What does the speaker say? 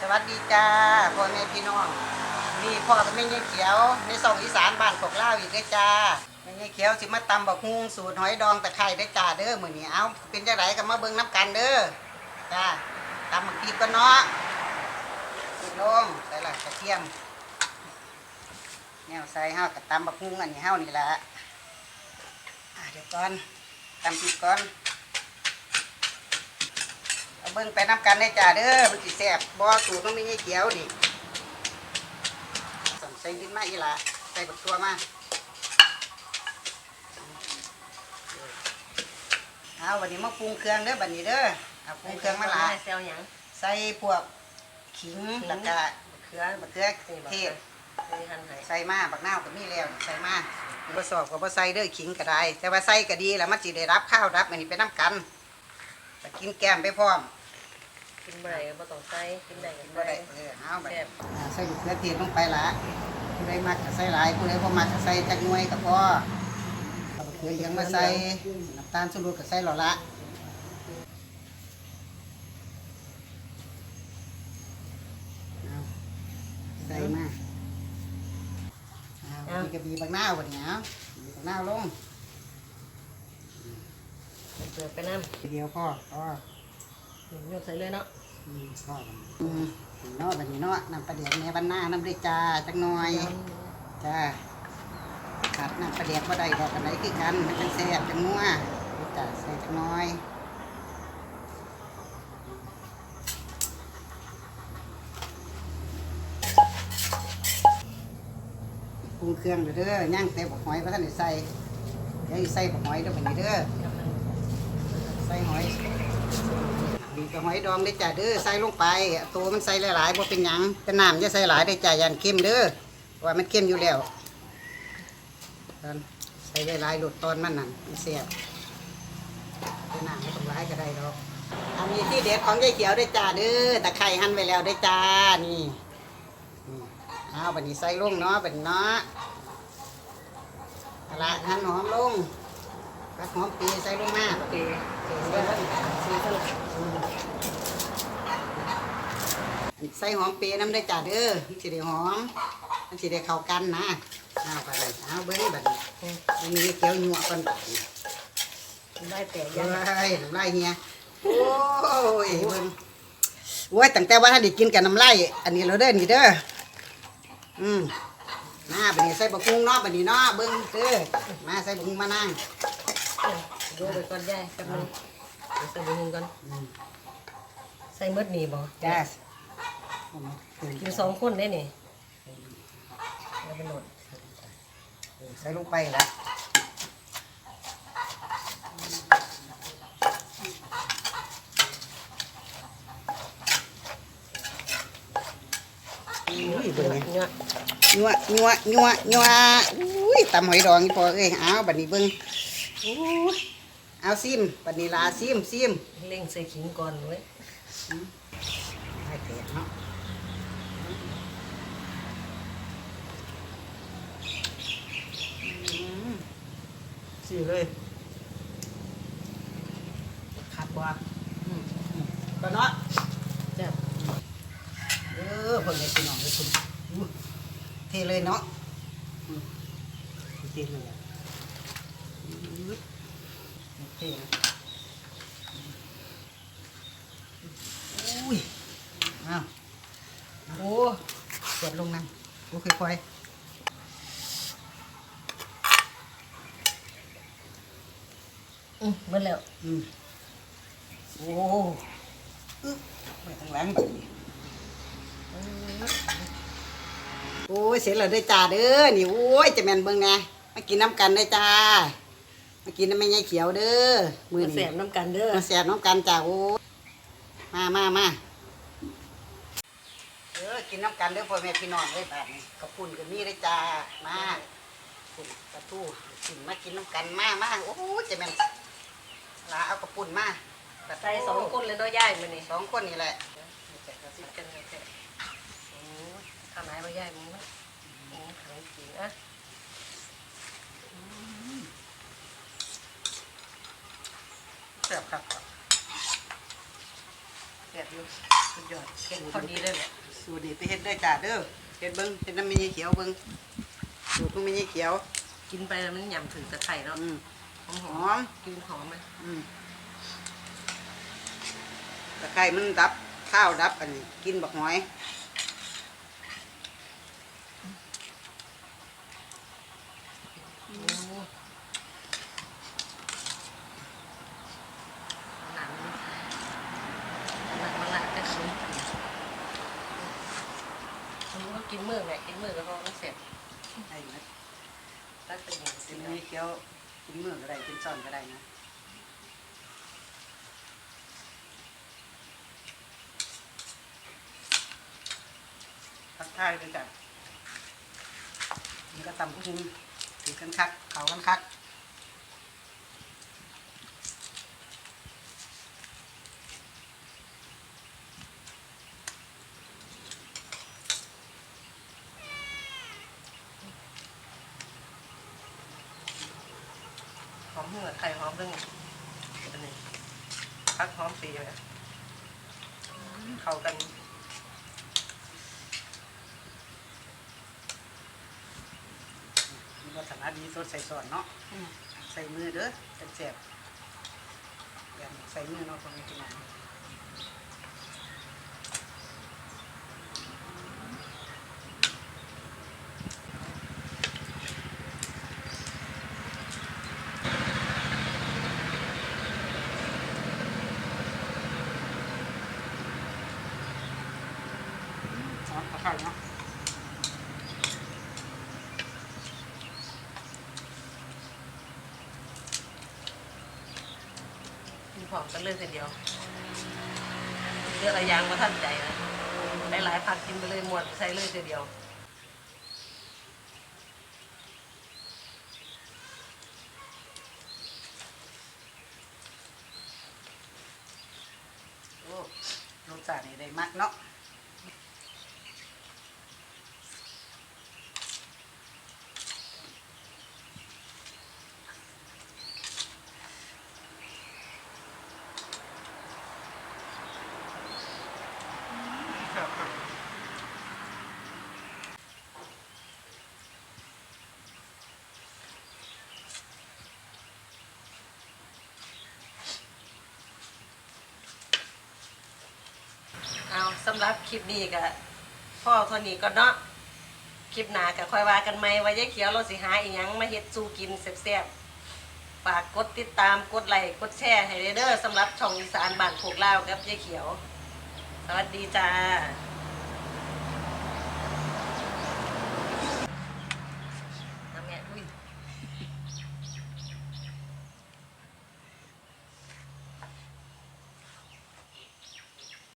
สวัสดีจ้าพ่อแม่พี่น้องนี่พ่อกับแม่ยายเขียวในสองอีสานบ้านกกเล่าอีกเด้อจ้าแม่ยายเขียวสิมาตำบักฮุงสูตรหอยดองตะไคร้ได้จ้าเด้อมื้อนี้เอาเป็นจังไดก็มาเบิ่งน้ำกันเด้อจ้าตำบักพีก็เนาะปิดลงใส่ละกระเทียมแนวใส่เฮากับตำบักฮุงอันนี้เฮานี่แหละอะเดี๋ยวก่อนตำพริกก่อน เอาเบิ่งไปน้ำกันได้จ้าเด้อมันสิแซ่บบ่สูตรมันไม่ใช่เขียวดิสั่งใส่ดินมาอีหละใส่บักตัวมาเอาวันนี้มาปรุงเครื่องเด้อบัดนี้เด้อเอาปรุงเครื่องมาหลายเซลหยังใส่พวกขิงแล้วก็เขือมะเขือเทศนี่หั่นให้ใส่มาบักนาวก็มีแล้วนี่ใส่มาบ่สอบก็บ่ใส่เด้อขิงก็ได้ แต่ว่าใส่ก็ดีแล้วมันสิได้รับข้าวรับอันนี้ไปน้ำกัน ไปกินแกมไปพร้อมกินบ่ได้ก็บ่ต้องใส่กินได้ก็กินบ่ใส่ได้เออเอาไปแซ่บอ่าใส่มะเขือเทศลงไปละผู้ใดมักก็ใส่หลายผู้ใดบ่มักก็ใส่จักหน่วยก็พอเอามะเขือเหลืองมาใส่น้ำตาลชูรสก็ใส่หล่อละเอาใส่มาเอามีกระบี่บักนาวบัดนี้เอาบีบักนาวลง เกลือกไปน้ำทีเดียวพ่อพอยกใส่เลยเนาะอืมพออืมเนาะแบัดนี้เนาะน้ำปลาเดียกแม่บ้านหน้าน้ำด้วยจ้าจักหน่อยจ้าขาดน้ำปลาแดกบ่ได้ดอกอันไหนคือกันมันจังแซ่บจังนัวจ้าใส่จักหน้อยปรุงเครื่องเด้อย่างแต่บกหอยพระท่านใส่เดี๋ยวใส่บกหอยเด้อแบัดนี้เด้อ ส่หอยนี่ก็หอยดองได้จ้าเด้อใส่ลงไปตัวมันใส่หลายๆบ่เป็นหยังแต่น้ำจะใส่หลายได้จ้ายันเค็มเด้อเพราะว่ามันเค็มอยู่แล้วใส่หลายๆหลุดตอนมันนั่นเสียบเป็นหนังไม่ต้องร้ายก็ได้ดอกอันนี้ที่เด็ดของยายเขียวได้จ้าเด้อตะไคร้หั่นไว้แล้วได้จ้านี่เอาบันนี้ใส่ลงเนาะบันเนาะอาละหั่นหอมลง กักหอมปีใส่ลงมาโอเคใส่ลงสีเท่าไหร่ใส่หอมปีน้ำได้จ้าเด้อมันสิได้หอม มันสิได้เข้ากันนะเอาไปเลยเอาเบิ้งบัดนี้อันนี้เขียวหยวกันบัดนี้ได้แต่ยังยน้ำลายเฮียโอ้ยเบิ่งโอ้ยตั้งแต่ว่าถ้าได้กินกับน้ำลายอันนี้เราเด้อนี่เด้ออืมมาบัดนี้ใส่บะกุ้งเนาะบัดนี้เนาะเบิ่งเด้อมาใส่บะกุ้งมานั่ง ดูไปก่อนยายแป๊บนึงเดี๋ยวใส่บุญก่อนใส่หมดนี่บ่จ้ากินสองคนได้นี่แล้วเป็นโหลดใส่ลงไปละอุ้ยเบิ่งเนี่ยเนื้อยัวยัวยัวยัวอุ้ยตำหอยดองนี่พอเอ้ยเอาบัดนี้เบิ่ง อุ้ยเอาซิมบัดนี้ลาซิมซิมเล่งใส่ขิงก่อนเว้ยให้เผ็ดเนาะอืมสิเลยขัดบ่อืมอืมก็เนาะแซ่บเออเพิ่นให้พี่น้องเลยคุณอู้เทเลยเนาะอืมเทเลย อะอื้อเทนะอุ้ยอ้าวโอ้กดลงนั่งโอ้ค่อยอืมหมดแล้วๆอืมโอ้อึ๊บไปทางหลังแบบนี้โอ้ยเสร็จแล้วเด้อจ้าเด้อนี่โอ้ยจะแม่นเบิ่งแหน่มากินน้ำกันเด้อจ้า มากินน้ำแม่ยายเขียวเด้อมื้อมาแสนี้บน้ำกันเด้อมาแซ่บน้ำกันจ้าโอ้ยมามามาเออกินน้ำกันเด้อพ่อแม่พี่น้องเอ้ยบาดนี้กระปุ่นก็มีเด้อจ้ามาปุ่นกระทู้กินมากินน้ำกันมามาโอ้ยจะแม่นลาเอากระปุ่นมาระใส่สองคนเลยเนาะยายมื้อนี้สองคนนี่แหละสิบกันแค่โอ้ยข้าวไหนบ่ยายมึงเนาะโอ้ขังจริงอะ ซ่บครับแซ่บอยู่อสุดยอดเก่งพอดีเลยแหละสูตรนี้ไปเฮ็ดเด้อจ้าเด้อเฮ็ดเบิ่งเฮ็ดน้ำมีเขียวเบิ่งสูตรของมีเขียว กินไปแล้วมันยำถึงตะไคร้เนาะอืมหอมหหออมมกินหอมไหมอืมตะไคร้มันดับข้าวดับอันนี้กินบักหอย โอ้หนังหนังมันหนักแต่ขนมกินมันก็กินมือไงกินมือก็พอมันเสร็จ ไอ้นะ ตักเป็นอย่าง กิสินเนาะมีเขียวกินมือก็ได้กินซ่อนก็ได้นะทักทายด้วยจ้ะนี่ก็ตำกุ้งถือกันคัก เขากันคัก เหงือไข่หอมเรื่องอันนี้พักหอมปีเลยเข้ากันมีวัฒนาดีสดใส่สอนเนาะใส่มือเด้อจังแสบอย่างใส่มือเนาะตรงนี้กินมาหอมตะ ไคร้เนาะกินหอมกันเลยทีเดียว เลือกอะไรยางมาท่านใจนะหลายๆผักกินไปเลยหมดใส่เลยทีเดียวโอ้รสชาตินี่ได้มากเนาะำหรับคลิปนี้ก็พ่อเท่านี้ก็เนาะคลิปหนาก็ค่อยว่ากันไหมว่ายายเขียวเราสิหาอีหยังมาเฮ็ดสู้กินแซ่บๆฝากกดติดตามกดไลค์กดแชร์ให้เด้อสำหรับช่องอีสานบ้านโคกลาวกับยายเขียว สวัสดีจ้า